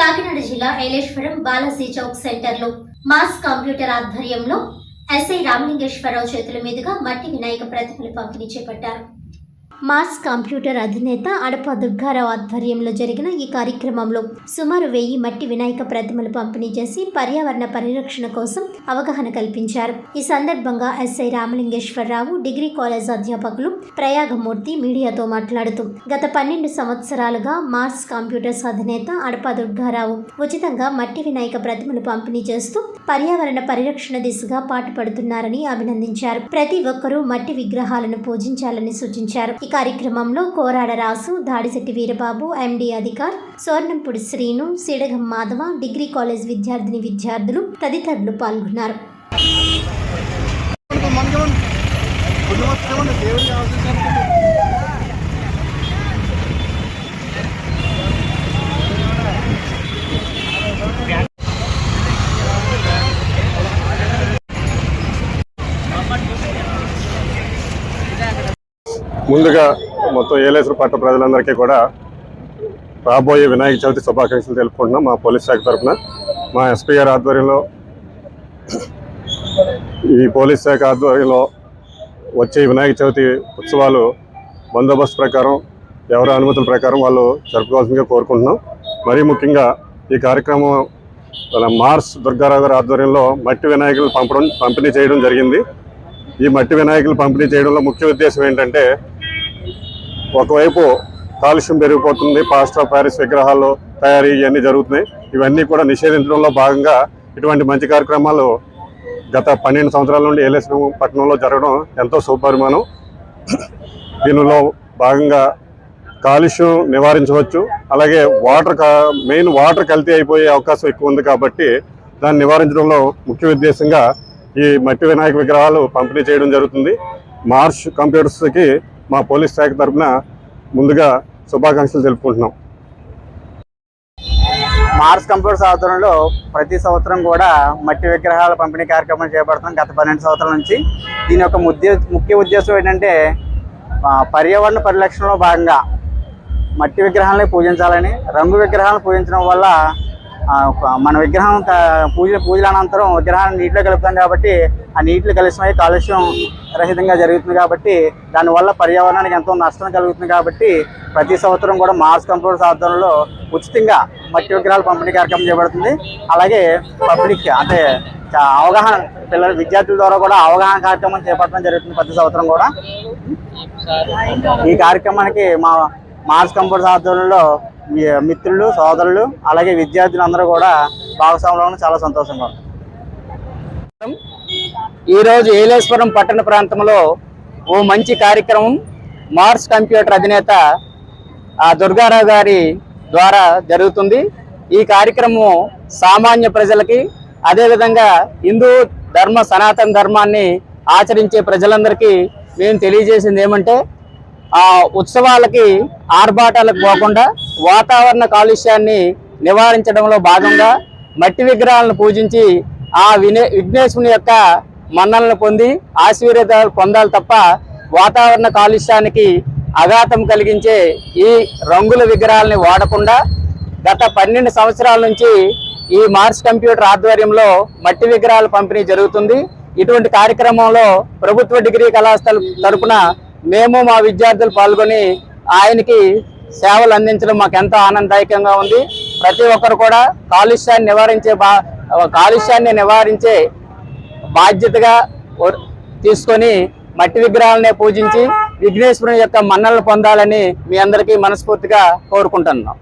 కాకినాడ జిల్లా ఏలేశ్వరం బాలాజీ చౌక్ సెంటర్లో mass computer ఆధ్వర్యంలో ఎస్ఐ రామలింగేశ్వరరావు చేతుల మీదుగా మట్టి వినాయక ప్రతిమలు పంపిణీ చేపట్టారు. మాస్ కంప్యూటర్ అధినేత అడప దుర్గారావు ఆధ్వర్యంలో జరిగిన ఈ కార్యక్రమంలో సుమారు వెయ్యి మట్టి వినాయక ప్రతిమలు పంపిణీ చేసి పర్యావరణ పరిరక్షణ కోసం అవగాహన కల్పించారు. ఈ సందర్భంగా ఎస్ఐ రామలింగేశ్వరరావు డిగ్రీ కాలేజ్ అధ్యాపకులు ప్రయాగమూర్తి మీడియాతో మాట్లాడుతూ గత పన్నెండు సంవత్సరాలుగా మార్స్ కంప్యూటర్స్ అధినేత అడప దుర్గారావు ఉచితంగా మట్టి వినాయక ప్రతిమలు పంపిణీ చేస్తూ పర్యావరణ పరిరక్షణ దిశగా పాటుపడుతున్నారని అభినందించారు. ప్రతి ఒక్కరూ మట్టి విగ్రహాలను పూజించాలని సూచించారు. కార్యక్రమంలో Korada Rasu Dadisetti Veerababu MD Adhikar Swarnampudi Srinu Seedagam Madhava degree college విద్యార్థిని విద్యార్థులు తదితరులు పాల్గొన్నారు. ముందుగా మొత్తం ఏలేశ్వర పట్ట ప్రజలందరికీ కూడా రాబోయే వినాయక చవితి శుభాకాంక్షలు తెలుపుకుంటున్నాం మా పోలీస్ శాఖ తరఫున. మా ఎస్పీ గారి ఆధ్వర్యంలో ఈ పోలీస్ శాఖ ఆధ్వర్యంలో వచ్చే వినాయక చవితి ఉత్సవాలు బందోబస్తు ప్రకారం ఎవరి అనుమతుల ప్రకారం వాళ్ళు జరుపుకోవాల్సిందిగా కోరుకుంటున్నాం. మరీ ముఖ్యంగా ఈ కార్యక్రమం మన మార్స్ దుర్గారావు గారి ఆధ్వర్యంలో మట్టి వినాయకులు పంపడం పంపిణీ చేయడం జరిగింది. ఈ మట్టి వినాయకులు పంపిణీ చేయడంలో ముఖ్య ఉద్దేశం ఏంటంటే ఒకవైపు కాలుష్యం పెరిగిపోతుంది పాస్టర్ ఆఫ్ ప్యారిస్ విగ్రహాలు తయారీ ఇవన్నీ జరుగుతున్నాయి. ఇవన్నీ కూడా నిషేధించడంలో భాగంగా ఇటువంటి మంచి కార్యక్రమాలు గత పన్నెండు సంవత్సరాల నుండి ఏలేశ్వరం పట్టణంలో జరగడం ఎంతో శుభపరిమాణం దీనిలో భాగంగా కాలుష్యం నివారించవచ్చు. అలాగే వాటర్ కా- మెయిన్ వాటర్ కల్తీ అయిపోయే అవకాశం ఎక్కువ ఉంది కాబట్టి దాన్ని నివారించడంలో ముఖ్య ఉద్దేశంగా ఈ మట్టి వినాయక విగ్రహాలు పంపిణీ చేయడం జరుగుతుంది. మార్ష్ కంప్యూటర్స్కి మా పోలీస్ శాఖ తరఫున ముందుగా శుభాకాంక్షలు తెలుపుకుంటున్నాం. మార్స్ కంప్యూటర్స్ ఆధ్వర్యంలో ప్రతి సంవత్సరం కూడా మట్టి విగ్రహాల పంపిణీ కార్యక్రమం చేపడుతున్నాం గత పన్నెండు సంవత్సరాల నుంచి. దీని యొక్క ముద్దే ముఖ్య ఉద్దేశం ఏంటంటే పర్యావరణ పరిరక్షణలో భాగంగా మట్టి విగ్రహాలని పూజించాలని రంగు విగ్రహాలను పూజించడం వల్ల మన విగ్రహం త- పూజ పూజల అనంతరం విగ్రహాన్ని నీటిలో కలుపుతాం కాబట్టి ఆ నీటిలో కలిసిమై కాలుష్యం రహితంగా జరుగుతుంది కాబట్టి దానివల్ల పర్యావరణానికి ఎంతో నష్టం కలుగుతుంది కాబట్టి ప్రతి సంవత్సరం కూడా మార్స్ కంప్యూటర్స్ ఆధ్వర్యంలో ఉచితంగా మట్టి విగ్రహాల పంపిణీ కార్యక్రమం చేయబడుతుంది అలాగే పబ్లిక్ అంటే అవగాహన పిల్లల విద్యార్థుల ద్వారా కూడా అవగాహన కార్యక్రమం చేపట్టడం జరుగుతుంది ప్రతి సంవత్సరం కూడా. ఈ కార్యక్రమానికి మా మార్స్ కంప్యూటర్స్ ఆధ్వర్యంలో మిత్రులు సోదరులు అలాగే విద్యార్థులు అందరూ కూడా భాగస్వాములు చాలా సంతోషంగా ఉంది. ఈరోజు ఏలేశ్వరం పట్టణ ప్రాంతంలో ఓ మంచి కార్యక్రమం మార్స్ కంప్యూటర్ అధినేత ఆ దుర్గారావు గారి ద్వారా జరుగుతుంది. ఈ కార్యక్రమం సామాన్య ప్రజలకి అదేవిధంగా హిందూ ధర్మ సనాతన ధర్మాన్ని ఆచరించే ప్రజలందరికీ మేము తెలియజేసింది ఏమంటే ఆ ఉత్సవాలకి ఆర్భాటాలకు పోకుండా వాతావరణ కాలుష్యాన్ని నివారించడంలో భాగంగా మట్టి విగ్రహాలను పూజించి ఆ వినే విఘ్నేశ్వరుని యొక్క మన్నలను పొంది ఆశీర్వాదాలు పొందాలి తప్ప వాతావరణ కాలుష్యానికి అఘాతం కలిగించే ఈ రంగుల విగ్రహాలని వాడకుండా గత పన్నెండు సంవత్సరాల నుంచి ఈ మార్స్ కంప్యూటర్ ఆధ్వర్యంలో మట్టి విగ్రహాల పంపిణీ జరుగుతుంది. ఇటువంటి కార్యక్రమంలో ప్రభుత్వ డిగ్రీ కళాశాల తరపున మేము మా విద్యార్థులు పాల్గొని ఆయనకి సేవలు అందించడం మాకు ఎంతో ఆనందదాయకంగా ఉంది. ప్రతి ఒక్కరు కూడా కాలుష్యాన్ని నివారించే బా కాలుష్యాన్ని నివారించే బాధ్యతగా తీసుకొని మట్టి విగ్రహాలనే పూజించి విఘ్నేశ్వరుని యొక్క మన్నలు పొందాలని మీ అందరికీ మనస్ఫూర్తిగా కోరుకుంటున్నాం.